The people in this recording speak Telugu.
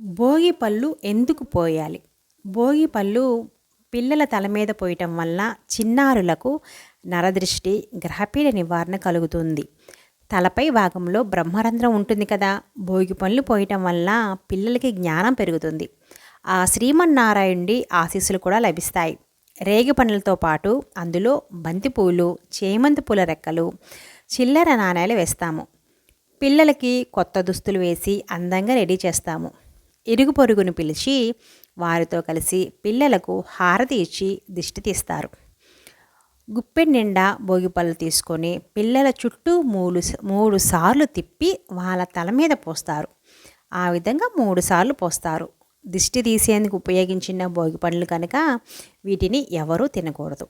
భోగి పళ్ళు ఎందుకు పోయాలి? భోగి పళ్ళు పిల్లల తల మీద పోయటం వల్ల చిన్నారులకు నరదృష్టి గ్రహపీడ నివారణ కలుగుతుంది. తలపై భాగంలో బ్రహ్మరంధ్రం ఉంటుంది కదా. భోగి పళ్ళు పోయటం వల్ల పిల్లలకి జ్ఞానం పెరుగుతుంది. ఆ శ్రీమన్నారాయణుడి ఆశీస్సులు కూడా లభిస్తాయి. రేగి పండ్లతో పాటు అందులో బంతి పూలు చేమంతి పూల రెక్కలు చిల్లర నాణ్యాలు వేస్తాము. పిల్లలకి కొత్త దుస్తులు వేసి అందంగా రెడీ చేస్తాము. ఇరుగు పొరుగును పిలిచి వారితో కలిసి పిల్లలకు హారతి ఇచ్చి దిష్టి తీస్తారు. గుప్పెడి నిండా భోగిపళ్ళు తీసుకొని పిల్లల చుట్టూ మూడు మూడు సార్లు తిప్పి వాళ్ళ తల మీద పోస్తారు. ఆ విధంగా మూడు సార్లు పోస్తారు. దిష్టి తీసేందుకు ఉపయోగించిన భోగి పండ్లు కనుక వీటిని ఎవరూ తినకూడదు.